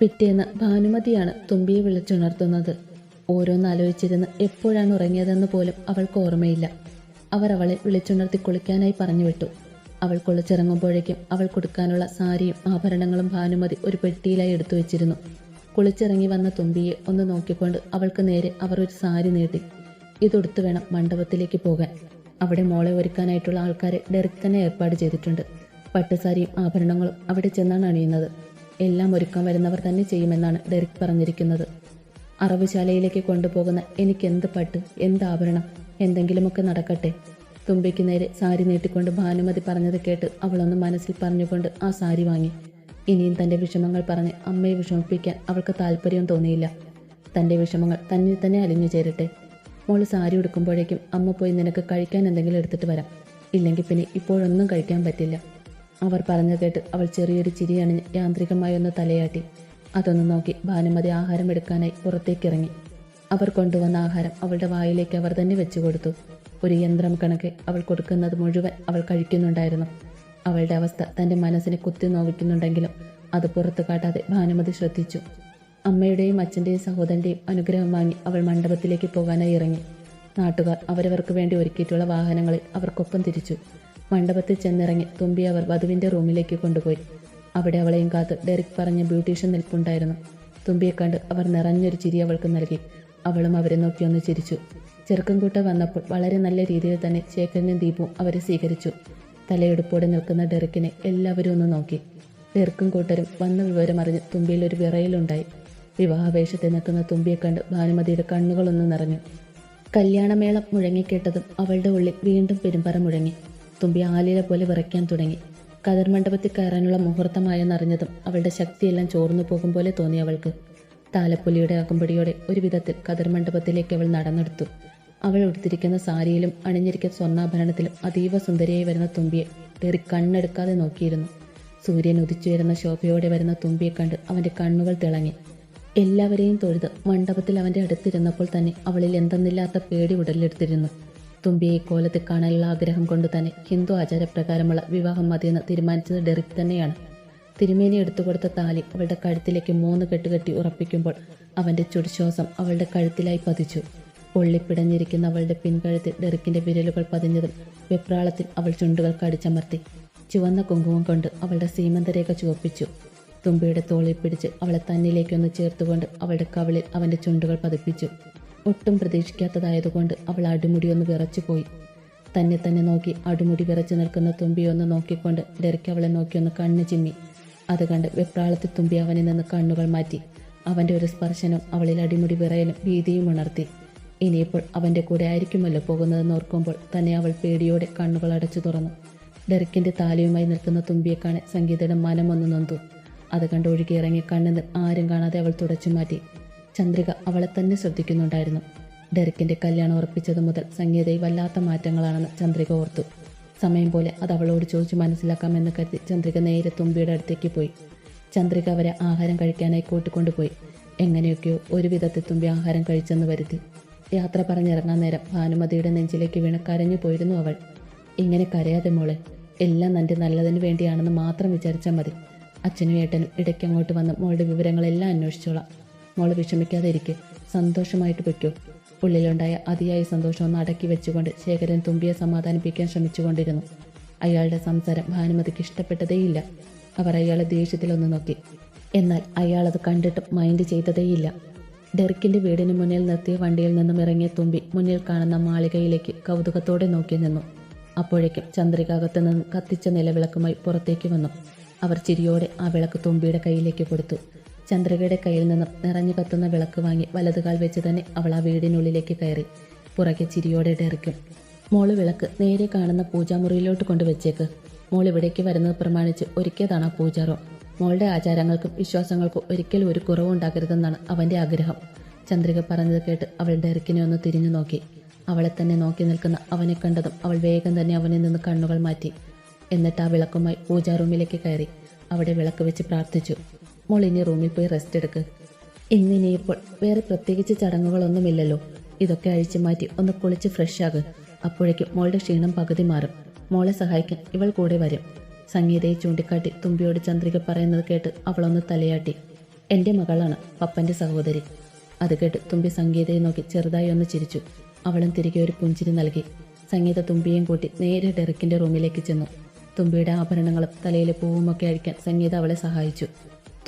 പിറ്റേന്ന് ഭാനുമതിയാണ് തുമ്പിയെ വിളിച്ചുണർത്തുന്നത്. ഓരോന്നാലോചിച്ചിരുന്ന് എപ്പോഴാണ് ഉറങ്ങിയതെന്ന് പോലും അവൾക്ക് ഓർമ്മയില്ല. അവർ അവളെ വിളിച്ചുണർത്തി കുളിക്കാനായി പറഞ്ഞു വിട്ടു അവൾ കുളിച്ചിറങ്ങുമ്പോഴേക്കും അവൾ കൊടുക്കാനുള്ള സാരിയും ആഭരണങ്ങളും ഭാനുമതി ഒരു പെട്ടിയിലായി എടുത്തു വെച്ചിരുന്നു. കുളിച്ചിറങ്ങി വന്ന തുമ്പിയെ ഒന്ന് നോക്കിക്കൊണ്ട് അവൾക്ക് നേരെ അവർ ഒരു സാരി നീട്ടി ഇതൊടുത്തു വേണം മണ്ഡപത്തിലേക്ക് പോകാൻ. അവിടെ മോളെ ഒരുക്കാനായിട്ടുള്ള ആൾക്കാരെ ഡെറിക് തന്നെ ഏർപ്പാട് ചെയ്തിട്ടുണ്ട്. പട്ടുസാരിയും ആഭരണങ്ങളും അവിടെ ചെന്നാണ് അണിയുന്നത്. എല്ലാം ഒരുക്കാൻ വരുന്നവർ തന്നെ ചെയ്യുമെന്നാണ് ഡെറിക് പറഞ്ഞിരിക്കുന്നത്. അറവുശാലയിലേക്ക് കൊണ്ടുപോകുന്ന എനിക്ക് എന്ത് പട്ട് എന്ത് ആഭരണം എന്തെങ്കിലുമൊക്കെ നടക്കട്ടെ. തുമ്പിക്ക് നേരെ സാരി നീട്ടിക്കൊണ്ട് ഭാനുമതി പറഞ്ഞത് കേട്ട് അവളൊന്ന് മനസ്സിൽ പറഞ്ഞുകൊണ്ട് ആ സാരി വാങ്ങി. ഇനിയും തന്റെ വിഷമങ്ങൾ പറഞ്ഞ് അമ്മയെ വിഷമിപ്പിക്കാൻ അവൾക്ക് താല്പര്യം തോന്നിയില്ല. തന്റെ വിഷമങ്ങൾ തന്നിൽ തന്നെ അലിഞ്ഞു ചേരട്ടെ. മോൾ സാരി ഉടുക്കുമ്പോഴേക്കും അമ്മ പോയി നിനക്ക് കഴിക്കാൻ എന്തെങ്കിലും എടുത്തിട്ട് വരാം. ഇല്ലെങ്കിൽ പിന്നെ ഇപ്പോഴൊന്നും കഴിക്കാൻ പറ്റില്ല. അവർ പറഞ്ഞു കേട്ട് അവൾ ചെറിയൊരു ചിരി അണിഞ്ഞ് യാന്ത്രികമായി ഒന്ന് തലയാട്ടി. അതൊന്ന് നോക്കി ഭാനുമതി ആഹാരം എടുക്കാനായി പുറത്തേക്കിറങ്ങി. അവർ കൊണ്ടുവന്ന ആഹാരം അവളുടെ വായിലേക്ക് അവർ തന്നെ വെച്ചു കൊടുത്തു. ഒരു യന്ത്രം കണക്കെ അവൾ കൊടുക്കുന്നത് മുഴുവൻ അവൾ കഴിക്കുന്നുണ്ടായിരുന്നു. അവളുടെ അവസ്ഥ തന്റെ മനസ്സിനെ കുത്തി നോവിക്കുന്നുണ്ടെങ്കിലും അത് പുറത്തു കാട്ടാതെ ഭാനുമതി ശ്രദ്ധിച്ചു. അമ്മയുടെയും അച്ഛന്റെയും സഹോദരന്റെയും അനുഗ്രഹം വാങ്ങി അവൾ മണ്ഡപത്തിലേക്ക് പോകാനായി ഇറങ്ങി. നാട്ടുകാർ അവരവർക്ക് വേണ്ടി ഒരുക്കിയിട്ടുള്ള വാഹനങ്ങളിൽ അവർക്കൊപ്പം തിരിച്ചു. മണ്ഡപത്തിൽ ചെന്നിറങ്ങി തുമ്പി അവർ വധുവിന്റെ റൂമിലേക്ക് കൊണ്ടുപോയി. അവിടെ അവളെയും കാത്ത് ഡെറിക് പറഞ്ഞ ബ്യൂട്ടീഷ്യൻ നിൽപ്പുണ്ടായിരുന്നു. തുമ്പിയെ കണ്ട് അവർ നിറഞ്ഞൊരു ചിരി അവൾക്ക് നൽകി. അവളും അവരെ നോക്കിയൊന്ന് ചിരിച്ചു. ചെറുക്കൻകൂട്ട വന്നപ്പോൾ വളരെ നല്ല രീതിയിൽ തന്നെ ശേഖരനും ദീപും അവരെ സ്വീകരിച്ചു. തലയെടുപ്പോടെ നിൽക്കുന്ന ഡെറിക്കിനെ എല്ലാവരും ഒന്ന് നോക്കി. ഡെറിക്കും കൂട്ടരും വന്ന വിവരമറിഞ്ഞ് തുമ്പിയിൽ ഒരു വിറയിലുണ്ടായി. വിവാഹവേഷത്തിൽ നിൽക്കുന്ന തുമ്പിയെ കണ്ട് ഭാനുമതിയുടെ കണ്ണുകളൊന്ന് നിറഞ്ഞു. കല്യാണമേളം മുഴങ്ങിക്കേട്ടതും അവളുടെ ഉള്ളിൽ വീണ്ടും പെരുമ്പറ മുഴങ്ങി. തുമ്പി ആലില പോലെ വിറയ്ക്കാൻ തുടങ്ങി. കതിർ മണ്ഡപത്തിൽ കയറാനുള്ള മുഹൂർത്തമായെന്നറിഞ്ഞതും അവളുടെ ശക്തിയെല്ലാം ചോർന്നു പോകും പോലെ തോന്നി അവൾക്ക്. താലപ്പൊലിയുടെ അകമ്പടിയോടെ ഒരു വിധത്തിൽ കതിർ മണ്ഡപത്തിലേക്ക് അവൾ നടന്നെടുത്തു. അവൾ ഉടുത്തിരിക്കുന്ന സാരിയിലും അണിഞ്ഞിരിക്കുന്ന സ്വർണാഭരണത്തിലും അതീവ സുന്ദരിയായി വരുന്ന തുമ്പിയെ കയറി കണ്ണെടുക്കാതെ നോക്കിയിരുന്നു. സൂര്യൻ ഉദിച്ചുയരുന്ന ശോഭയോടെ വരുന്ന തുമ്പിയെ കണ്ട് അവന്റെ കണ്ണുകൾ തിളങ്ങി. എല്ലാവരെയും തൊഴുത് മണ്ഡപത്തിൽ അവന്റെ അടുത്തിരുന്നപ്പോൾ തന്നെ അവളിൽ എന്തെന്നില്ലാത്ത പേടി ഉടലെടുത്തിരുന്നു. തുമ്പിയെ കോലത്തിൽ കാണാനുള്ള ആഗ്രഹം കൊണ്ട് തന്നെ ഹിന്ദു ആചാരപ്രകാരമുള്ള വിവാഹം മതിയെന്ന് തീരുമാനിച്ചത് ഡെറിക് തന്നെയാണ്. തിരുമേനി എടുത്തുകൊടുത്ത താലി അവളുടെ കഴുത്തിലേക്ക് മൂന്ന് കെട്ടുകെട്ടി ഉറപ്പിക്കുമ്പോൾ അവന്റെ ചുടുശ്വാസം അവളുടെ കഴുത്തിലായി പതിച്ചു. പൊള്ളിപ്പിടഞ്ഞിരിക്കുന്ന അവളുടെ പിൻകഴുത്തിൽ ഡെറിക്കിന്റെ വിരലുകൾ പതിഞ്ഞതും വെപ്രാളത്തിൽ അവൾ ചുണ്ടുകൾ കടിച്ചമർത്തി. ചുവന്ന കുങ്കുമം കൊണ്ട് അവളുടെ സീമന്തരേഖ ചുവപ്പിച്ചു. തുമ്പിയുടെ തോളിൽ പിടിച്ച് അവളെ തന്നിലേക്കൊന്ന് ചേർത്തുകൊണ്ട് അവളുടെ കവിളിൽ അവന്റെ ചുണ്ടുകൾ പതിപ്പിച്ചു. ഒട്ടും പ്രതീക്ഷിക്കാത്തതായതുകൊണ്ട് അവൾ അടിമുടി ഒന്ന് വിറച്ചുപോയി. തന്നെ തന്നെ നോക്കി അടിമുടി വിറച്ചു നിൽക്കുന്ന തുമ്പിയൊന്ന് നോക്കിക്കൊണ്ട് ഡെറിക്ക് അവളെ നോക്കിയൊന്ന് കണ്ണു ചിമ്മി. അത് കണ്ട് വെപ്രാളത്തിൽ തുമ്പി അവനിൽ നിന്ന് കണ്ണുകൾ മാറ്റി. അവന്റെ ഒരു സ്പർശനം അവളിൽ അടിമുടി വിറയലും ഭീതിയും ഉണർത്തി. ഇനിയിപ്പോൾ അവന്റെ കൂടെ ആയിരിക്കുമല്ലോ പോകുന്നതെന്ന് ഓർക്കുമ്പോൾ തന്നെ അവൾ പേടിയോടെ കണ്ണുകൾ അടച്ചു തുറന്നു. ഡെറിക്കിന്റെ താലിയുമായി നിൽക്കുന്ന തുമ്പിയെ കാണെ സംഗീതയുടെ മനമൊന്ന് നൊന്തു. അത് കണ്ട് ഒഴുകിയിറങ്ങി കണ്ണിൽ ആരും കാണാതെ അവൾ തുടച്ചു മാറ്റി. ചന്ദ്രിക അവളെ തന്നെ ശ്രദ്ധിക്കുന്നുണ്ടായിരുന്നു. ഡെറിക്കിന്റെ കല്യാണം ഉറപ്പിച്ചത് മുതൽ സംഗീതയിൽ വല്ലാത്ത മാറ്റങ്ങളാണെന്ന് ചന്ദ്രിക ഓർത്തു. സമയം പോലെ അത് അവളോട് ചോദിച്ചു മനസ്സിലാക്കാമെന്ന് കരുതി ചന്ദ്രിക നേരെ തുമ്പിയുടെ അടുത്തേക്ക് പോയി. ചന്ദ്രിക അവരെ ആഹാരം കഴിക്കാനായി കൂട്ടിക്കൊണ്ടുപോയി. എങ്ങനെയൊക്കെയോ ഒരു വിധത്തിൽ തുമ്പി ആഹാരം കഴിച്ചെന്ന് വരുത്തി. യാത്ര പറഞ്ഞിറങ്ങാൻ നേരം ഭാനുമതിയുടെ നെഞ്ചിലേക്ക് വീണ് കരഞ്ഞു പോയിരുന്നു അവൾ. ഇങ്ങനെ കരയാതെ മോളെ എല്ലാം നന്റെ നല്ലതിന് വേണ്ടിയാണെന്ന് മാത്രം വിചാരിച്ചാൽ മതി. അച്ഛനും ഏട്ടനും ഇടയ്ക്ക് അങ്ങോട്ട് വന്ന് മോളുടെ വിവരങ്ങളെല്ലാം അന്വേഷിച്ചോളാം. മോൾ വിഷമിക്കാതെ ഇരിക്കെ. സന്തോഷമായിട്ട് പൊയ്ക്കോ ഉള്ളിലുണ്ടായ അതിയായ സന്തോഷം ഒന്ന് അടക്കി വെച്ചുകൊണ്ട് ശേഖരൻ തുമ്പിയെ സമാധാനിപ്പിക്കാൻ ശ്രമിച്ചുകൊണ്ടിരുന്നു. അയാളുടെ സംസാരം ഭാനുമതിക്ക് ഇഷ്ടപ്പെട്ടതേയില്ല. അവർ അയാളെ ദേഷ്യത്തിലൊന്ന് നോക്കി. എന്നാൽ അയാൾ അത് കണ്ടിട്ട് മൈൻഡ് ചെയ്തതേയില്ല. ഡെറിക്കിന്റെ വീടിന് മുന്നിൽ നിർത്തിയ വണ്ടിയിൽ നിന്നും ഇറങ്ങിയ തുമ്പി മുന്നിൽ കാണുന്ന മാളികയിലേക്ക് കൗതുകത്തോടെ നോക്കി നിന്നു. അപ്പോഴേക്കും ചന്ദ്രികാകത്ത് നിന്ന് കത്തിച്ച നിലവിളക്കുമായി പുറത്തേക്ക് വന്നു. അവർ ചിരിയോടെ ആ വിളക്ക് തുമ്പിയുടെ കയ്യിലേക്ക് കൊടുത്തു. ചന്ദ്രികയുടെ കയ്യിൽ നിന്ന് നിറഞ്ഞു കത്തുന്ന വിളക്ക് വാങ്ങി വലതുകാൽ വെച്ച് തന്നെ അവൾ ആ വീടിനുള്ളിലേക്ക് കയറി. പുറകെ ചിരിയോടെ ഡെറിക്കും. മോൾ വിളക്ക് നേരെ കാണുന്ന പൂജാമുറിയിലോട്ട് കൊണ്ടുവച്ചേക്ക്. മോൾ ഇവിടേക്ക് വരുന്നത് പ്രമാണിച്ച് ഒരുക്കിയതാണ് ആ പൂജാറോ. മോളുടെ ആചാരങ്ങൾക്കും വിശ്വാസങ്ങൾക്കും ഒരിക്കലും ഒരു കുറവുണ്ടാകരുതെന്നാണ് അവന്റെ ആഗ്രഹം. ചന്ദ്രിക പറഞ്ഞത് കേട്ട് അവൾ ഡെറിക്കിനെ ഒന്ന് തിരിഞ്ഞു നോക്കി. അവളെ തന്നെ നോക്കി നിൽക്കുന്ന അവനെ കണ്ടതും അവൾ വേഗം തന്നെ അവനിൽ നിന്ന് കണ്ണുകൾ മാറ്റി. എന്നിട്ട് ആ വിളക്കുമായി പൂജാ റൂമിലേക്ക് കയറി. അവിടെ വിളക്ക് വെച്ച് പ്രാർത്ഥിച്ചു. മോൾ ഇനി റൂമിൽ പോയി റെസ്റ്റ് എടുക്ക്. ഇന്നിനിയിപ്പോൾ വേറെ പ്രത്യേകിച്ച് ചടങ്ങുകളൊന്നുമില്ലല്ലോ. ഇതൊക്കെ അഴിച്ചു മാറ്റി ഒന്ന് കുളിച്ച് ഫ്രഷ് ആകുക. അപ്പോഴേക്കും മോളുടെ ക്ഷീണം പകുതി മാറും. മോളെ സഹായിക്കാൻ ഇവൾ കൂടെ വരും. സംഗീതയെ ചൂണ്ടിക്കാട്ടി തുമ്പിയോട് ചന്ദ്രിക പറയുന്നത് കേട്ട് അവളൊന്ന് തലയാട്ടി. എന്റെ മകളാണ് പപ്പന്റെ സഹോദരി. അത് കേട്ട് തുമ്പി സംഗീതയെ നോക്കി ചെറുതായി ഒന്ന് ചിരിച്ചു. അവളും തിരികെ ഒരു പുഞ്ചിരി നൽകി. സംഗീത തുമ്പിയെയും കൂട്ടി നേരെ ഡെറിക്കിന്റെ റൂമിലേക്ക് ചെന്നു. തുമ്പിയുടെ ആഭരണങ്ങളും തലയിലെ പൂവുമൊക്കെ അഴിക്കാൻ സംഗീത അവളെ സഹായിച്ചു.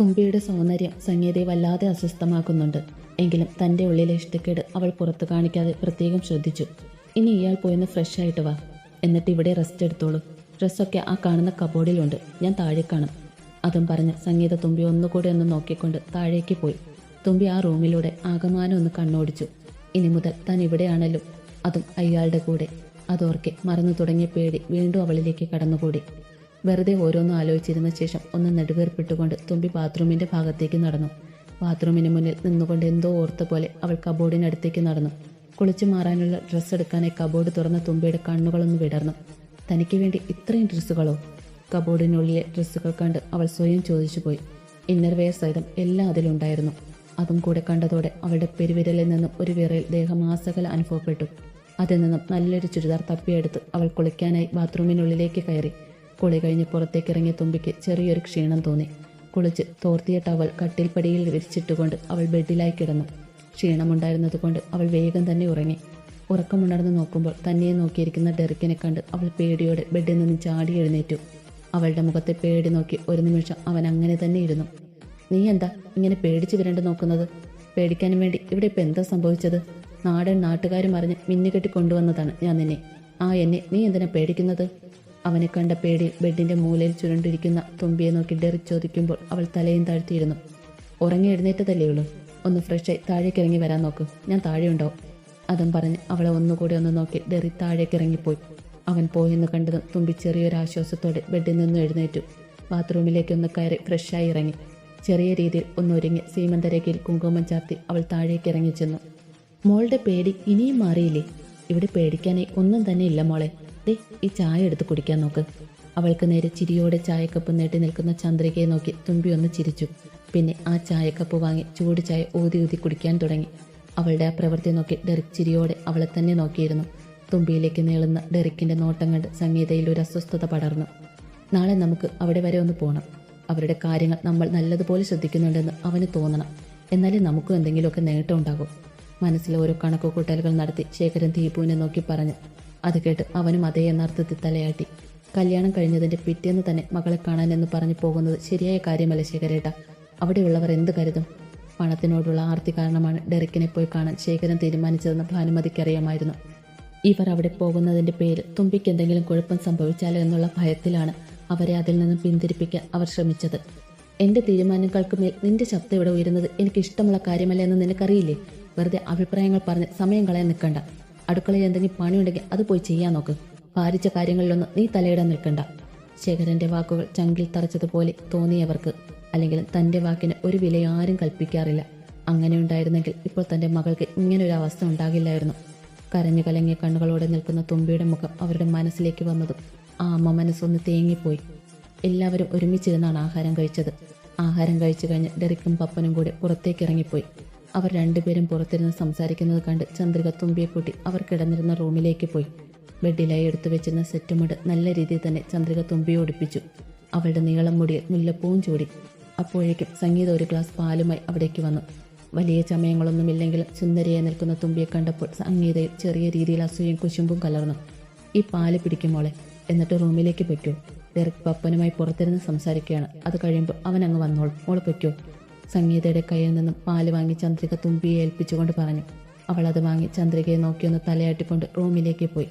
തുമ്പിയുടെ സൗന്ദര്യം സംഗീതയെ വല്ലാതെ അസ്വസ്ഥമാക്കുന്നുണ്ട്. എങ്കിലും തന്റെ ഉള്ളിലെ ഇഷ്ടക്കേട് അവൾ പുറത്തു കാണിക്കാതെ പ്രത്യേകം ശ്രദ്ധിച്ചു. ഇനി ഇയാൾ പോയെന്ന് ഫ്രഷ് ആയിട്ട് വാ. എന്നിട്ട് ഇവിടെ റെസ്റ്റ് എടുത്തോളൂ. ഡ്രസ്സൊക്കെ ആ കാണുന്ന കബോർഡിലുണ്ട് ഞാൻ താഴെ കാണും. അതും പറഞ്ഞ് സംഗീത തുമ്പി ഒന്നുകൂടെ ഒന്ന് നോക്കിക്കൊണ്ട് താഴേക്ക് പോയി. തുമ്പി ആ റൂമിലൂടെ ആകമാനം ഒന്ന് കണ്ണോടിച്ചു. ഇനി മുതൽ താൻ ഇവിടെയാണല്ലോ. അതും അയാളുടെ കൂടെ. അതോർക്കെ മറന്നു തുടങ്ങിയ പേടി വീണ്ടും അവളിലേക്ക് കടന്നുകൂടി. വെറുതെ ഓരോന്നും ആലോചിച്ചിരുന്ന ശേഷം ഒന്ന് നെടുവേർപ്പെട്ടുകൊണ്ട് തുമ്പി ബാത്റൂമിന്റെ ഭാഗത്തേക്ക് നടന്നു. ബാത്റൂമിന് മുന്നിൽ നിന്നുകൊണ്ട് എന്തോ ഓർത്ത പോലെ അവൾ കബോർഡിനടുത്തേക്ക് നടന്നു. കുളിച്ചു മാറാനുള്ള ഡ്രസ്സ് എടുക്കാനായി കബോർഡ് തുറന്ന തുമ്പിയുടെ കണ്ണുകളൊന്ന് വിടർന്നു. തനിക്ക് വേണ്ടി ഇത്രയും ഡ്രസ്സുകളോ? കബോർഡിനുള്ളിലെ ഡ്രസ്സുകൾ കണ്ട് അവൾ സ്വയം ചോദിച്ചു പോയി ഇന്നർവെയർ സഹിതം എല്ലാം അതിലുണ്ടായിരുന്നു. അതും കൂടെ കണ്ടതോടെ അവളുടെ പെരുവിരലിൽ നിന്നും ഒരു വിറയിൽ ദേഹമാസകല അനുഭവപ്പെട്ടു. അതിൽ നിന്നും നല്ലൊരു ചുരിദാർ തപ്പിയെടുത്ത് അവൾ കുളിക്കാനായി ബാത്റൂമിനുള്ളിലേക്ക് കയറി. കുളി കഴിഞ്ഞ് പുറത്തേക്ക് ഇറങ്ങിയ തുമ്പിക്ക് ചെറിയൊരു ക്ഷീണം തോന്നി. കുളിച്ച് തോർത്തിയ ടവൽ കട്ടിൽപ്പടിയിൽ വിരിച്ചിട്ടുകൊണ്ട് അവൾ ബെഡിലായി കിടന്നു. ക്ഷീണമുണ്ടായിരുന്നതുകൊണ്ട് അവൾ വേഗം തന്നെ ഉറങ്ങി. ഉറക്കമുണർന്നു നോക്കുമ്പോൾ തന്നെ നോക്കിയിരിക്കുന്ന ഡെറിക്കിനെ കണ്ട് അവൾ പേടിയോടെ ബെഡിൽ നിന്ന് ചാടി എഴുന്നേറ്റു. അവളുടെ മുഖത്തെ പേടി നോക്കി ഒരു നിമിഷം അവൻ അങ്ങനെ തന്നെ ഇരുന്നു. നീ എന്താ ഇങ്ങനെ പേടിച്ചു വരേണ്ട നോക്കുന്നത്? പേടിക്കാനും വേണ്ടി ഇവിടെ ഇപ്പം എന്താ സംഭവിച്ചത്? നാടൻ നാട്ടുകാരും അറിഞ്ഞ് മിന്നുകെട്ടി കൊണ്ടുവന്നതാണ് ഞാൻ നിന്നെ. ആ എന്നെ നീ എന്തിനാ പേടിക്കുന്നത്? അവനെ കണ്ട പേടി ബെഡിന്റെ മൂലയിൽ ചുരുണ്ടിരിക്കുന്ന തുമ്പിയെ നോക്കി ഡെറി ചോദിക്കുമ്പോൾ അവൾ തലയും താഴ്ത്തിയിരുന്നു. ഉറങ്ങി എഴുന്നേറ്റതല്ലേ ഉള്ളൂ. ഒന്ന് ഫ്രഷായി താഴേക്ക് ഇറങ്ങി വരാൻ നോക്ക്. ഞാൻ താഴെ അതും പറഞ്ഞ് അവളെ ഒന്നുകൂടി ഒന്ന് നോക്കി ഡെറി താഴേക്ക് ഇറങ്ങിപ്പോയി. അവൻ പോയെന്ന് കണ്ടതും തുമ്പി ചെറിയൊരു ആശ്വാസത്തോടെ ബെഡിൽ നിന്ന് എഴുന്നേറ്റു. ബാത്റൂമിലേക്ക് ഒന്ന് കയറി ഫ്രഷായി ഇറങ്ങി. ചെറിയ രീതിയിൽ ഒന്നൊരുങ്ങി സീമന്തരേഖയിൽ കുങ്കുമം ചാർത്തി അവൾ താഴേക്ക് ഇറങ്ങി ചെന്നു. മോളുടെ പേടി ഇനിയും മാറിയില്ലേ? ഇവിടെ പേടിക്കാനേ ഒന്നും തന്നെ ഇല്ല മോളെ. ദേ ഈ ചായ എടുത്ത് കുടിക്കാൻ നോക്ക്. അവൾക്ക് നേരെ ചിരിയോടെ ചായക്കപ്പ് നീട്ടി നിൽക്കുന്ന ചന്ദ്രികയെ നോക്കി തുമ്പി ഒന്ന് ചിരിച്ചു. പിന്നെ ആ ചായക്കപ്പ് വാങ്ങി ചൂട് ചായ ഊതി ഊതി കുടിക്കാൻ തുടങ്ങി. അവളുടെ ആ പ്രവൃത്തി നോക്കി ഡെറിക് ചിരിയോടെ അവളെ തന്നെ നോക്കിയിരുന്നു. തുമ്പിയിലേക്ക് നീളുന്ന ഡെറിക്കിന്റെ നോട്ടം കണ്ട് സംഗീതയിൽ ഒരു അസ്വസ്ഥത പടർന്നു. നാളെ നമുക്ക് അവിടെ വരെ ഒന്ന് പോകണം അവരുടെ കാര്യങ്ങൾ നമ്മൾ നല്ലതുപോലെ ശ്രദ്ധിക്കുന്നുണ്ടെന്ന് അവന് തോന്നണം. എന്നാലേ നമുക്കും എന്തെങ്കിലുമൊക്കെ നേട്ടം ഉണ്ടാകും. മനസ്സിൽ ഓരോ കണക്കുകൂട്ടലുകൾ നടത്തി ശേഖരൻ ദീപുവിനെ നോക്കി പറഞ്ഞു അത് കേട്ട് അവനും അതേ എന്നർത്ഥത്തിൽ തലയാട്ടി. കല്യാണം കഴിഞ്ഞതിന്റെ പിറ്റേന്ന് തന്നെ മകളെ കാണാൻ എന്ന് പറഞ്ഞു പോകുന്നത് ശരിയായ കാര്യമല്ല ശേഖരേട്ട. അവിടെയുള്ളവർ എന്ത് കരുതും? പണത്തിനോടുള്ള ആർത്തി കാരണമാണ് ഡെറിക്കിനെ പോയി കാണാൻ ശേഖരൻ തീരുമാനിച്ചതെന്ന് ഭാനുമതിക്കറിയാമായിരുന്നു ഇവർ അവിടെ പോകുന്നതിന്റെ പേരിൽ തുമ്പിക്ക് എന്തെങ്കിലും കുഴപ്പം സംഭവിച്ചാലോ എന്നുള്ള ഭയത്തിലാണ് അവരെ അതിൽ നിന്നും പിന്തിരിപ്പിക്കാൻ അവർ ശ്രമിച്ചത്. എന്റെ തീരുമാനങ്ങൾക്ക് മേൽ നിന്റെ ശബ്ദം ഇവിടെ ഉയരുന്നത് എനിക്ക് ഇഷ്ടമുള്ള കാര്യമല്ല എന്ന് നിനക്കറിയില്ലേ? വെറുതെ അഭിപ്രായങ്ങൾ പറഞ്ഞ് സമയം കളയാൻ നിൽക്കണ്ട. അടുക്കളയിൽ എന്തെങ്കിലും പണിയുണ്ടെങ്കിൽ അത് പോയി ചെയ്യാൻ നോക്ക്. ഭാരിച്ച കാര്യങ്ങളിലൊന്നും നീ തലയിടാൻ നിൽക്കണ്ട. ശേഖരന്റെ വാക്കുകൾ ചങ്കിൽ തറച്ചതുപോലെ തോന്നിയവർക്ക് അല്ലെങ്കിൽ തന്റെ വാക്കിന് ഒരു വില ആരും കൽപ്പിക്കാറില്ല. അങ്ങനെ ഉണ്ടായിരുന്നെങ്കിൽ ഇപ്പോൾ തന്റെ മകൾക്ക് ഇങ്ങനൊരു അവസ്ഥ ഉണ്ടാകില്ലായിരുന്നു. കരഞ്ഞു കലങ്ങിയ കണ്ണുകളോടെ നിൽക്കുന്ന തുമ്പിയുടെ മുഖം അവരുടെ മനസ്സിലേക്ക് വന്നതും ആ അമ്മ മനസ്സൊന്ന് തേങ്ങിപ്പോയി. എല്ലാവരും ഒരുമിച്ചിരുന്നാണ് ആഹാരം കഴിച്ചത്. ആഹാരം കഴിച്ചു കഴിഞ്ഞ് ഡെറിക്കും പപ്പനും കൂടി പുറത്തേക്ക് ഇറങ്ങിപ്പോയി. അവർ രണ്ടുപേരും പുറത്തിരുന്ന് സംസാരിക്കുന്നത് കണ്ട് ചന്ദ്രിക തുമ്പിയെ കൂട്ടി അവർ കിടന്നിരുന്ന റൂമിലേക്ക് പോയി. ബെഡിലായി എടുത്തു വെച്ചിരുന്ന സെറ്റുമുട് നല്ല രീതിയിൽ തന്നെ ചന്ദ്രിക തുമ്പിയെ ഒടിപ്പിച്ചു. അവളുടെ നീളം മുടിയിൽ മുല്ലപ്പൂവും ചൂടി. അപ്പോഴേക്കും സംഗീത ഒരു ഗ്ലാസ് പാലുമായി അവിടേക്ക് വന്നു. വലിയ ചമയങ്ങളൊന്നുമില്ലെങ്കിലും സുന്ദരിയായി നിൽക്കുന്ന തുമ്പിയെ കണ്ടപ്പോൾ സംഗീതയിൽ ചെറിയ രീതിയിൽ അസൂയും കുശുമ്പും കലർന്നു. ഈ പാൽ പിടിക്കുമോളെ എന്നിട്ട് റൂമിലേക്ക് പൊയ്ക്കോ. ഡെറിക് പപ്പനുമായി പുറത്തിരുന്ന് സംസാരിക്കുകയാണ്. അത് കഴിയുമ്പോൾ അവൻ അങ്ങ് വന്നോളും. മോൾ പൊയ്ക്കോ. സംഗീതയുടെ കയ്യിൽ നിന്നും പാൽ വാങ്ങി ചന്ദ്രിക തുമ്പിയെ ഏൽപ്പിച്ചുകൊണ്ട് പറഞ്ഞു. അവൾ അത് വാങ്ങി ചന്ദ്രികയെ നോക്കിയൊന്ന് തലയാട്ടിക്കൊണ്ട് റൂമിലേക്ക് പോയി.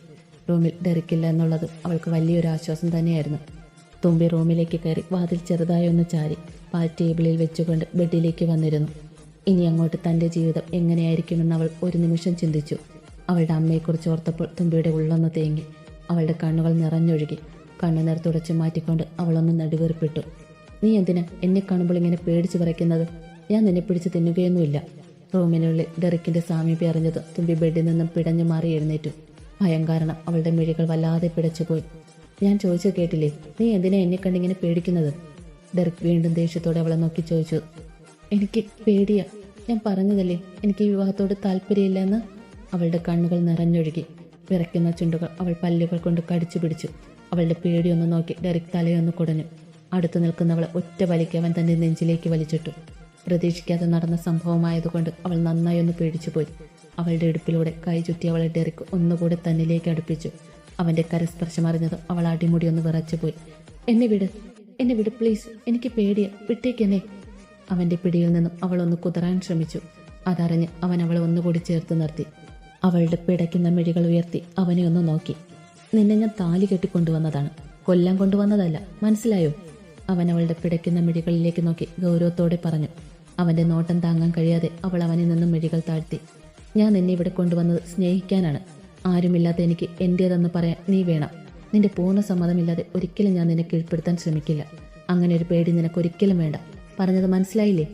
റൂമിൽ ഡെറിക്കില്ല എന്നുള്ളത് അവൾക്ക് വലിയൊരു ആശ്വാസം തന്നെയായിരുന്നു. തുമ്പി റൂമിലേക്ക് കയറി വാതിൽ ചെറുതായി ഒന്ന് ചാരി പാൽ ടേബിളിൽ വെച്ചുകൊണ്ട് ബെഡിലേക്ക് വന്നിരുന്നു. ഇനി അങ്ങോട്ട് തന്റെ ജീവിതം എങ്ങനെയായിരിക്കുമെന്ന് അവൾ ഒരു നിമിഷം ചിന്തിച്ചു. അവളുടെ അമ്മയെക്കുറിച്ച് ഓർത്തപ്പോൾ തുമ്പിയുടെ ഉള്ളൊന്ന് തേങ്ങി. അവളുടെ കണ്ണുകൾ നിറഞ്ഞൊഴുകി. കണ്ണുനീർ തുടച്ചു മാറ്റിക്കൊണ്ട് അവളൊന്ന് നടുവേർപ്പെട്ടു നീ എന്തിനാ എന്നെ കാണുമ്പോൾ ഇങ്ങനെ പേടിച്ചു പറയ്ക്കുന്നത് ഞാൻ നിന്നെ പിടിച്ച് തിന്നുകയൊന്നുമില്ല. റൂമിനുള്ളിൽ ഡെറിക്കിന്റെ സാമീപ്യം അറിഞ്ഞത് തുമ്പി ബെഡിൽ നിന്നും പിടഞ്ഞു മാറി എഴുന്നേറ്റു. ഭയം കാരണം അവളുടെ മിഴികൾ വല്ലാതെ പിടച്ചുപോയി ഞാൻ ചോദിച്ചു കേട്ടില്ലേ? നീ എന്തിനാ എന്നെ കണ്ടിങ്ങനെ പേടിക്കുന്നത്? ഡെറിക് വീണ്ടും ദേഷ്യത്തോടെ അവളെ നോക്കി ചോദിച്ചു. എനിക്ക് പേടിയാ. ഞാൻ പറഞ്ഞതല്ലേ? എനിക്ക് വിവാഹത്തോട് താല്പര്യമില്ലെന്ന്? അവളുടെ കണ്ണുകൾ നിറഞ്ഞൊഴുകി. വിറയ്ക്കുന്ന ചുണ്ടുകൾ അവൾ പല്ലുകൾ കൊണ്ട് കടിച്ചു പിടിച്ചു. അവളുടെ പേടിയൊന്ന് നോക്കി ഡെറിക് തലയൊന്ന് കുടഞ്ഞു. അടുത്തു നിൽക്കുന്നവളെ ഒറ്റ വലിക്ക് അവൻ തന്റെ നെഞ്ചിലേക്ക് വലിച്ചിട്ടു. പ്രതീക്ഷിക്കാതെ നടന്ന സംഭവമായതുകൊണ്ട് അവൾ നന്നായി ഒന്ന് പേടിച്ചുപോയി. അവളുടെ ഇടുപ്പിലൂടെ കൈ ചുറ്റി അവളെ ഡെറിക്ക് ഒന്നുകൂടെ തന്നിലേക്ക് അടുപ്പിച്ചു. അവന്റെ കരസ്പർശം അറിഞ്ഞത് അവൾ അടിമുടി ഒന്ന് വിറച്ചുപോയി. എന്നെ വിട് എന്നെ വിട് പ്ലീസ് എനിക്ക് പേടിയ വിട്ടേക്കെന്നെ അവന്റെ പിടിയിൽ നിന്നും അവൾ ഒന്ന് കുതറാൻ ശ്രമിച്ചു. അതറിഞ്ഞ് അവൻ അവളെ ഒന്നുകൂടി ചേർത്ത് നിർത്തി. അവളുടെ പിടയ്ക്കുന്ന മിഴികൾ ഉയർത്തി അവനെ ഒന്ന് നോക്കി. നിന്നെ ഞാൻ താലി കെട്ടിക്കൊണ്ടുവന്നതാണ്. കൊല്ലം കൊണ്ടുവന്നതല്ല മനസ്സിലായോ? അവൻ അവളുടെ പിടയ്ക്കുന്ന മിഴികളിലേക്ക് നോക്കി ഗൗരവത്തോടെ പറഞ്ഞു അവന്റെ നോട്ടം താങ്ങാൻ കഴിയാതെ അവൾ അവനിൽ നിന്നും മിഴികൾ താഴ്ത്തി. ഞാൻ നിന്നെ ഇവിടെ കൊണ്ടുവന്നത് സ്നേഹിക്കാനാണ്. ആരുമില്ലാത്ത എനിക്ക് എന്റേതെന്ന് പറയാൻ നീ വേണം. നിന്റെ പൂർണ സമ്മതമില്ലാതെ ഒരിക്കലും ഞാൻ നിന്നെ കീഴ്പ്പെടുത്താൻ ശ്രമിക്കില്ല. അങ്ങനെ ഒരു പേടി നിനക്ക് ഒരിക്കലും വേണ്ട. പറഞ്ഞത് മനസ്സിലായില്ലേ?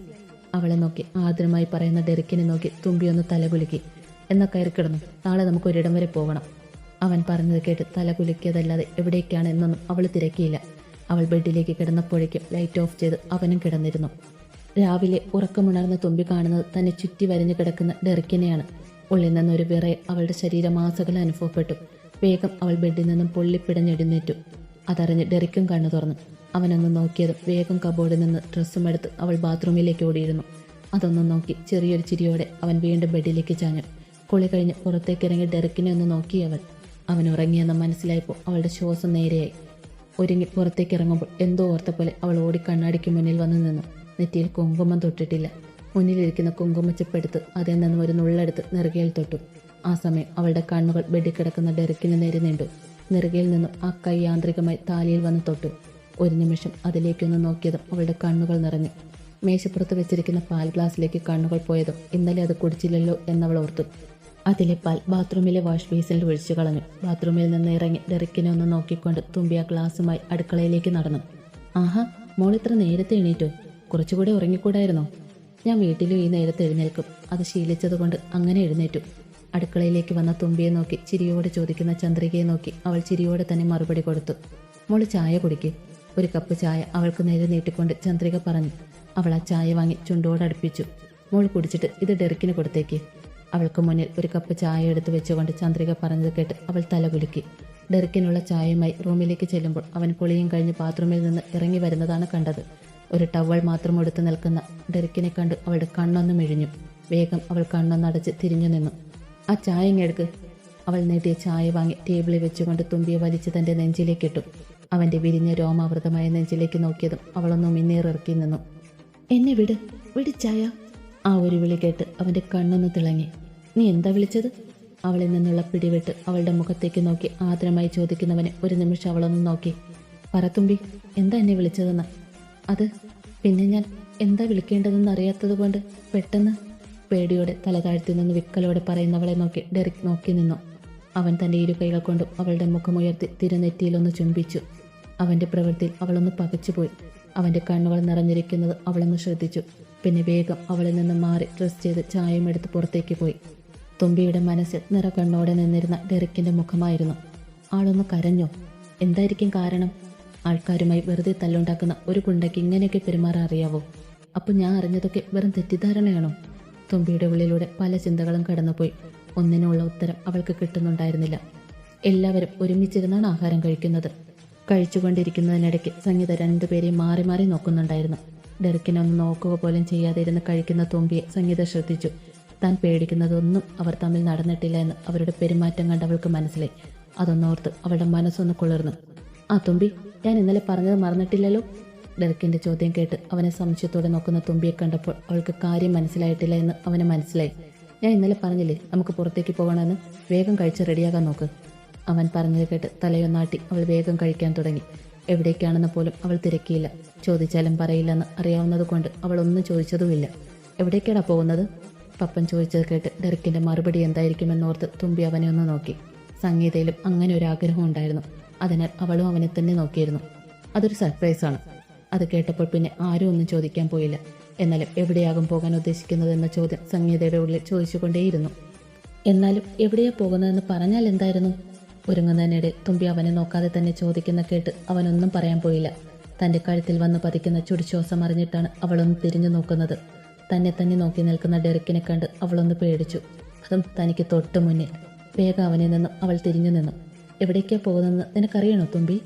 അവളെ നോക്കി ആദരമായി പറയുന്ന ഡെറിക്കിനെ നോക്കി തുമ്പിയൊന്ന് തലകുലുക്കി. എന്നാ കയറി കിടന്നു. നാളെ നമുക്ക് ഒരിടം വരെ പോകണം. അവൻ പറഞ്ഞത് കേട്ട് തലകുലുക്കിയതല്ലാതെ എവിടേക്കാണ് എന്നൊന്നും അവൾ തിരക്കിയില്ല. അവൾ ബെഡിലേക്ക് കിടന്നപ്പോഴേക്കും ലൈറ്റ് ഓഫ് ചെയ്ത് അവനും കിടന്നിരുന്നു. രാവിലെ ഉറക്കമുണർന്ന തുമ്പി കാണുന്നത് തന്നെ ചുറ്റി വരഞ്ഞു കിടക്കുന്ന ഡെറിക്കിനെയാണ്. ഉള്ളിൽ നിന്നൊരു വിറയ അവളുടെ ശരീരമാസകൾ അനുഭവപ്പെട്ടു. വേഗം അവൾ ബെഡിൽ നിന്നും പൊള്ളിപ്പിടഞ്ഞെഴുന്നേറ്റു. അതറിഞ്ഞ് ഡെറിക്കും കണ്ണു തുറന്നു. അവനൊന്ന് നോക്കിയതും വേഗം കബോർഡിൽ നിന്ന് ഡ്രസ്സും എടുത്ത് അവൾ ബാത്റൂമിലേക്ക് ഓടിയിരുന്നു. അതൊന്നും നോക്കി ചെറിയൊരു ചിരിയോടെ അവൻ വീണ്ടും ബെഡിലേക്ക് ചാഞ്ഞു. കുളി കഴിഞ്ഞ് പുറത്തേക്കിറങ്ങി ഡെറിക്കിനെ ഒന്ന് നോക്കി അവൻ ഉറങ്ങിയെന്ന് മനസ്സിലായപ്പോൾ അവളുടെ ശ്വാസം നേരെയായി. ഒരുങ്ങി പുറത്തേക്ക് ഇറങ്ങുമ്പോൾ എന്തോ ഓർത്ത പോലെ അവൾ ഓടി കണ്ണാടിക്ക് മുന്നിൽ വന്നു നിന്നു. നെറ്റിയിൽ കുങ്കുമം തൊട്ടിട്ടില്ല. മുന്നിലിരിക്കുന്ന കുങ്കുമച്ചപ്പെടുത്ത് അതിൽ നിന്നും ഒരു നുള്ളെടുത്ത് നെറുകയിൽ തൊട്ടു. ആ സമയം അവളുടെ കണ്ണുകൾ ബെഡിൽ കിടക്കുന്ന ഡെറിക്കിന് നേരെ നീണ്ടു. നെറുകയിൽ നിന്നും ആ കൈ യാന്ത്രികമായി താലിയിൽ വന്ന് തൊട്ടു. ഒരു നിമിഷം അതിലേക്കൊന്ന് നോക്കിയതും അവളുടെ കണ്ണുകൾ നിറഞ്ഞു. മേശപ്പുറത്ത് വെച്ചിരിക്കുന്ന പാൽ ഗ്ലാസ്സിലേക്ക് കണ്ണുകൾ പോയതും ഇന്നലെ അത് കുടിച്ചില്ലല്ലോ എന്നവൾ ഓർത്തു. അതിലെ പാൽ ബാത്റൂമിലെ വാഷ് ബേസിനിൽ ഒഴിച്ചു കളഞ്ഞു. ബാത്റൂമിൽ നിന്ന് ഇറങ്ങി ഡെറിക്കിനെ ഒന്ന് നോക്കിക്കൊണ്ട് തുമ്പിയ ഗ്ലാസുമായി അടുക്കളയിലേക്ക് നടന്നു. ആഹാ മോൾ ഇത്ര നേരത്തെ എണീറ്റോ? കുറച്ചുകൂടെ ഉറങ്ങിക്കൂടായിരുന്നോ? ഞാൻ വീട്ടിലും ഈ നേരത്തെ എഴുന്നേൽക്കും. അത് ശീലിച്ചതുകൊണ്ട് അങ്ങനെ എഴുന്നേറ്റു. അടുക്കളയിലേക്ക് വന്ന തുമ്പിയെ നോക്കി ചിരിയോടെ ചോദിക്കുന്ന ചന്ദ്രികയെ നോക്കി അവൾ ചിരിയോടെ തന്നെ മറുപടി കൊടുത്തു. മോൾ ചായ കുടിക്ക്. ഒരു കപ്പ് ചായ അവൾക്ക് നേരെ നീട്ടിക്കൊണ്ട് ചന്ദ്രിക പറഞ്ഞു. അവൾ ആ ചായ വാങ്ങി ചുണ്ടോടടുപ്പിച്ചു മോൾ കുടിച്ചിട്ട് ഇത് ഡെറിക്കിന് കൊടുത്തേക്ക്. അവൾക്ക് മുന്നിൽ ഒരു കപ്പ് ചായ എടുത്തു വെച്ചുകൊണ്ട് ചന്ദ്രിക പറഞ്ഞത് കേട്ട് അവൾ തലകുലുക്കി ഡെറിക്കിനുള്ള ചായയുമായി റൂമിലേക്ക് ചെല്ലുമ്പോൾ അവൻ കുളിയും കഴിഞ്ഞ് ബാത്റൂമിൽ നിന്ന് ഇറങ്ങി വരുന്നതാണ് കണ്ടത്. ഒരു ടവൾ മാത്രം എടുത്തു നിൽക്കുന്ന ഡെറിക്കിനെ കണ്ട് അവളുടെ കണ്ണൊന്ന് മിഴിഞ്ഞു. വേഗം അവൾ കണ്ണൊന്നടച്ച് തിരിഞ്ഞു നിന്നു. ആ ചായ ഇങ്ങെടുക്ക് അവൾ നീട്ടിയ ചായ വാങ്ങി ടേബിളിൽ വെച്ചുകൊണ്ട് തുമ്പിയെ വലിച്ച് തന്റെ നെഞ്ചിലേക്ക് ഇട്ടു. അവന്റെ വിരിഞ്ഞ രോമാവൃതമായ നെഞ്ചിലേക്ക് നോക്കിയതും അവളൊന്നും മിന്നേറിറക്കി നിന്നു. എന്നെ വിട്. വിടിച്ചായ ആ ഒരു വിളി കേട്ട് അവന്റെ കണ്ണൊന്ന് തിളങ്ങി. നീ എന്താ വിളിച്ചത്? അവളിൽ നിന്നുള്ള പിടിവിട്ട് അവളുടെ മുഖത്തേക്ക് നോക്കി ആദരമായി ചോദിക്കുന്നവനെ ഒരു നിമിഷം അവളൊന്ന് നോക്കി. പറത്തുമ്പി എന്താ എന്നെ വിളിച്ചതെന്ന്? അത് പിന്നെ ഞാൻ എന്താ വിളിക്കേണ്ടതെന്ന് അറിയാത്തത് കൊണ്ട് പെട്ടെന്ന് പേടിയോടെ തല താഴ്ത്തി നിന്ന് വിക്കലോടെ പറയുന്നവളെ നോക്കി ഡെറിക് നോക്കി നിന്നു. അവൻ തന്റെ ഇരു കൈകൾ കൊണ്ടും അവളുടെ മുഖമുയർത്തി തിരുനെറ്റിയിലൊന്ന് ചുംബിച്ചു. അവന്റെ പ്രവൃത്തിയിൽ അവളൊന്ന് പകച്ചുപോയി അവന്റെ കണ്ണുകൾ നിറഞ്ഞിരിക്കുന്നത് അവളൊന്ന് ശ്രദ്ധിച്ചു. പിന്നെ വേഗം അവളിൽ നിന്ന് മാറി ഡ്രസ് ചെയ്ത് ചായയും എടുത്ത് പുറത്തേക്ക് പോയി. തുമ്പിയുടെ മനസ്സിൽ നിറകണ്ണോടെ നിന്നിരുന്ന ഡെറിക്കിന്റെ മുഖമായിരുന്നു. ആളൊന്ന് കരഞ്ഞോ? എന്തായിരിക്കും കാരണം? ആൾക്കാരുമായി വെറുതെ തല്ലുണ്ടാക്കുന്ന ഒരു കുണ്ടയ്ക്ക് ഇങ്ങനെയൊക്കെ പെരുമാറാൻ അറിയാവോ? അപ്പൊ ഞാൻ അറിഞ്ഞതൊക്കെ വെറും തെറ്റിദ്ധാരണയാണോ? തുമ്പിയുടെ ഉള്ളിലൂടെ പല ചിന്തകളും കടന്നുപോയി. ഒന്നിനുള്ള ഉത്തരം അവൾക്ക് കിട്ടുന്നുണ്ടായിരുന്നില്ല. എല്ലാവരും ഒരുമിച്ചിരുന്നാണ് ആഹാരം കഴിക്കുന്നത്. കഴിച്ചുകൊണ്ടിരിക്കുന്നതിനിടയ്ക്ക് സംഗീത രണ്ടുപേരെയും മാറി മാറി നോക്കുന്നുണ്ടായിരുന്നു. ഡെറിക്കിനെ ഒന്ന് നോക്കുക പോലും ചെയ്യാതെ ഇരുന്ന് കഴിക്കുന്ന തുമ്പിയെ സംഗീത ശ്രദ്ധിച്ചു. താൻ പേടിക്കുന്നതൊന്നും അവർ തമ്മിൽ നടന്നിട്ടില്ല എന്ന് അവരുടെ പെരുമാറ്റം കണ്ട് അവൾക്ക് മനസ്സിലായി. അതൊന്നോർത്ത് അവളുടെ മനസ്സൊന്ന് കുളിർന്നു. ആ തുമ്പി ഞാൻ ഇന്നലെ പറഞ്ഞത് മറന്നിട്ടില്ലല്ലോ? ഡെറിക്കിന്റെ ചോദ്യം കേട്ട് അവനെ സംശയത്തോടെ നോക്കുന്ന തുമ്പിയെ കണ്ടപ്പോൾ അവൾക്ക് കാര്യം മനസ്സിലായിട്ടില്ല എന്ന് അവന് മനസ്സിലായി. ഞാൻ ഇന്നലെ പറഞ്ഞില്ലേ നമുക്ക് പുറത്തേക്ക് പോകണമെന്ന്? വേഗം കഴിച്ച് റെഡിയാകാൻ നോക്ക്. അവൻ പറഞ്ഞത് കേട്ട് തലയൊന്നാട്ടി അവൾ വേഗം കഴിക്കാൻ തുടങ്ങി. എവിടേക്കാണെന്ന് പോലും അവൾ തിരക്കിയില്ല. ചോദിച്ചാലും പറയില്ലെന്ന് അറിയാവുന്നത് കൊണ്ട് അവൾ ഒന്നും ചോദിച്ചതുമില്ല. എവിടേക്കാടാ പോകുന്നത്? പപ്പൻ ചോദിച്ചത് കേട്ട് ഡെറിക്കിന്റെ മറുപടി എന്തായിരിക്കുമെന്നോർത്ത് തുമ്പി അവനെ ഒന്ന് നോക്കി. സംഗീതയിലും അങ്ങനെ ഒരു ആഗ്രഹം ഉണ്ടായിരുന്നു. അതിനാൽ അവളും അവനെ തന്നെ നോക്കിയിരുന്നു. അതൊരു സർപ്രൈസാണ് അത് കേട്ടപ്പോൾ പിന്നെ ആരും ഒന്നും ചോദിക്കാൻ പോയില്ല. എന്നാലും എവിടെയാകും പോകാൻ ഉദ്ദേശിക്കുന്നത് എന്ന ചോദ്യം സംഗീതയുടെ ഉള്ളിൽ ചോദിച്ചുകൊണ്ടേയിരുന്നു. എന്നാലും എവിടെയാ പോകുന്നതെന്ന് പറഞ്ഞാൽ എന്തായിരുന്നു? ഒരുങ്ങുന്നതിനിടെ തുമ്പി അവനെ നോക്കാതെ തന്നെ ചോദിക്കുന്ന കേട്ട് അവനൊന്നും പറയാൻ പോയില്ല. തന്റെ കഴുത്തിൽ വന്ന് പതിക്കുന്ന ചുടിശ്വാസം അറിഞ്ഞിട്ടാണ് അവളൊന്ന് തിരിഞ്ഞു നോക്കുന്നത്. തന്നെ തന്നെ നോക്കി നിൽക്കുന്ന ഡെറിക്കിനെ കണ്ട് അവളൊന്ന് പേടിച്ചു. അതും തനിക്ക് തൊട്ട് മുന്നിൽ. വേഗം അവനിൽ നിന്നും അവൾ തിരിഞ്ഞു നിന്നു. എവിടേക്കാ പോകുന്നതെന്ന് നിനക്കറിയണോ തുമ്പി?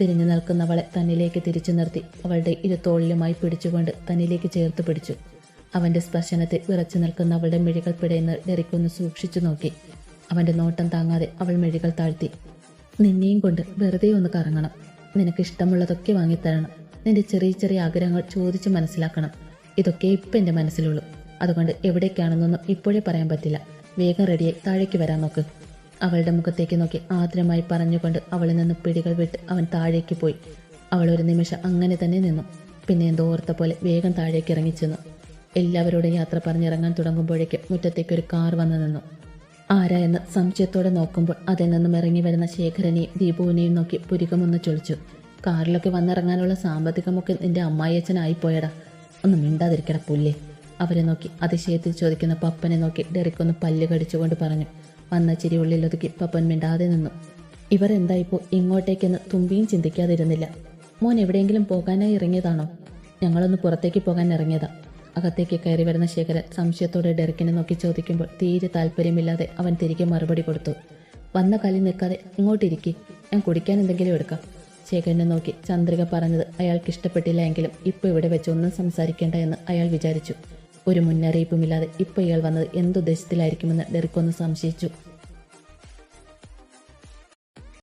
തിരിഞ്ഞു നിൽക്കുന്നവളെ തന്നിലേക്ക് തിരിച്ചു നിർത്തി അവളുടെ ഇരു തോളിലുമായി പിടിച്ചുകൊണ്ട് തന്നിലേക്ക് ചേർത്ത് പിടിച്ചു. അവന്റെ സ്പർശനത്തെ വിറച്ചു നിൽക്കുന്ന അവളുടെ മിഴികൾ പിടയുന്ന ഡെറിക്കൊന്ന് സൂക്ഷിച്ചു നോക്കി. അവന്റെ നോട്ടം താങ്ങാതെ അവൾ മിഴികൾ താഴ്ത്തി. നിന്നെയും കൊണ്ട് വെറുതെ ഒന്ന് കറങ്ങണം. നിനക്കിഷ്ടമുള്ളതൊക്കെ വാങ്ങിത്തരണം. നിന്റെ ചെറിയ ചെറിയ ആഗ്രഹങ്ങൾ ചോദിച്ച് മനസ്സിലാക്കണം. ഇതൊക്കെ ഇപ്പം എന്റെ മനസ്സിലുള്ളൂ. അതുകൊണ്ട് എവിടേക്കാണെന്നൊന്നും ഇപ്പോഴേ പറയാൻ പറ്റില്ല. വേഗം റെഡിയായി താഴേക്ക് വരാൻ നോക്ക്. അവളുടെ മുഖത്തേക്ക് നോക്കി ആദരമായി പറഞ്ഞുകൊണ്ട് അവളിൽ നിന്ന് പിടികൾ വിട്ട് അവൻ താഴേക്ക് പോയി. അവൾ ഒരു നിമിഷം അങ്ങനെ തന്നെ നിന്നു. പിന്നെ എന്തോ ഓർത്ത പോലെ വേഗം താഴേക്ക് ഇറങ്ങിച്ചെന്നു എല്ലാവരോടും യാത്ര പറഞ്ഞിറങ്ങാൻ തുടങ്ങുമ്പോഴേക്കും മുറ്റത്തേക്ക് ഒരു കാർ വന്നു നിന്നു. ആരാ എന്ന് സംശയത്തോടെ നോക്കുമ്പോൾ അതിൽ നിന്നും ഇറങ്ങി വരുന്ന ശേഖരനെയും ദീപുവിനെയും നോക്കി പുരികമൊന്ന് ചൊളിച്ചു. കാറിലൊക്കെ വന്നിറങ്ങാനുള്ള സാമ്പത്തികമൊക്കെ നിന്റെ അമ്മായിയച്ഛനായിപ്പോയടാ ഒന്ന് മിണ്ടാതിരിക്കട പുല്ലേ. അവരെ നോക്കി അതിശയത്തിൽ ചോദിക്കുന്ന പപ്പനെ നോക്കി ഡെറിക്കൊന്ന് പല്ല് കടിച്ചുകൊണ്ട് പറഞ്ഞു. വന്ന ചിരി ഉള്ളിലൊതുക്കി പപ്പൻ മിണ്ടാതെ നിന്നു. ഇവർ എന്തായിപ്പോ ഇങ്ങോട്ടേക്കെന്ന് തുമ്പിയും ചിന്തിക്കാതിരുന്നില്ല. മോൻ എവിടെയെങ്കിലും പോകാനായി ഇറങ്ങിയതാണോ? ഞങ്ങളൊന്ന് പുറത്തേക്ക് പോകാൻ ഇറങ്ങിയതാ. അകത്തേക്ക് കയറി വരുന്ന ശേഖരൻ സംശയത്തോടെ ഡെറിക്കിനെ നോക്കി ചോദിക്കുമ്പോൾ തീരെ താല്പര്യമില്ലാതെ അവൻ തിരികെ മറുപടി കൊടുത്തു. വന്ന കലി നിൽക്കാതെ ഇങ്ങോട്ടിരിക്കെ. ഞാൻ കുടിക്കാൻ എന്തെങ്കിലും എടുക്കാം. ശേഖരനെ നോക്കി ചന്ദ്രിക പറഞ്ഞത് അയാൾക്ക് ഇഷ്ടപ്പെട്ടില്ല എങ്കിലും ഇപ്പോൾ ഇവിടെ വെച്ച് ഒന്നും സംസാരിക്കേണ്ട എന്ന് അയാൾ വിചാരിച്ചു. ഒരു മുന്നറിയിപ്പുമില്ലാതെ ഇപ്പോൾ ഇയാൾ വന്നത് എന്തുദ്ദേശത്തിലായിരിക്കുമെന്ന് ഡെറിക്കൊന്ന് സംശയിച്ചു.